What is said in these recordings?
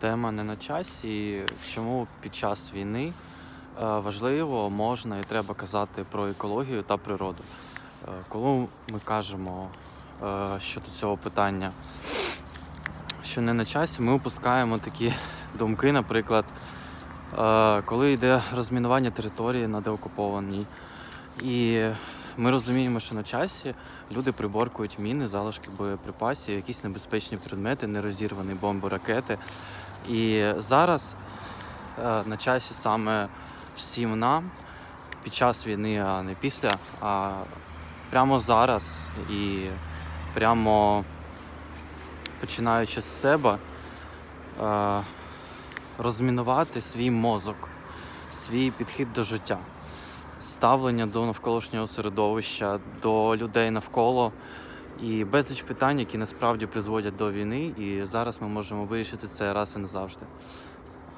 тема не на часі. Чому під час війни е, важливо, можна і треба казати про екологію та природу. Е, Коли ми кажемо е, щодо цього питання, що не на часі, ми опускаємо такі думки, наприклад, коли йде розмінування території на деокупованій. І ми розуміємо, що на часі люди приборкують міни, залишки боєприпасів, якісь небезпечні предмети, нерозірвані бомби, ракети. І зараз е, на часі саме всім нам під час війни, а не після, а прямо зараз і прямо починаючи з себе, е, розмінувати свій мозок, свій підхід до життя ставлення до навколишнього середовища, до людей навколо і безліч питань, які насправді призводять до війни, і зараз ми можемо вирішити це раз і назавжди.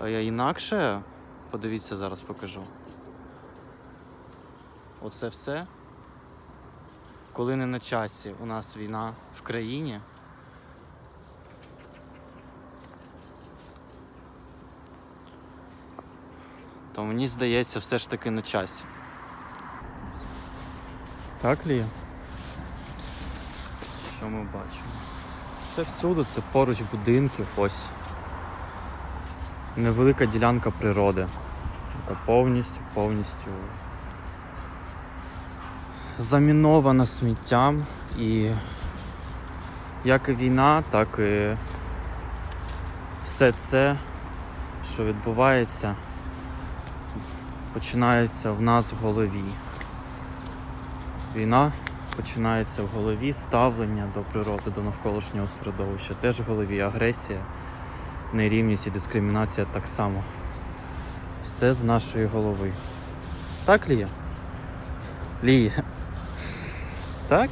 А інакше, подивіться, зараз покажу. Оце все. Коли не на часі у нас війна в країні. То мені здається, все ж таки на часі. Так, Лія? Що ми бачимо? Це всюди, це поруч будинків, ось. Невелика ділянка природи, яка повністю, повністю замінована сміттям і як і війна, так і все це, що відбувається, починається в нас в голові. Війна починається в голові, ставлення до природи, до навколишнього середовища, теж в голові агресія, нерівність і дискримінація так само. Все з нашої голови. Так, Лія? Лія? Так?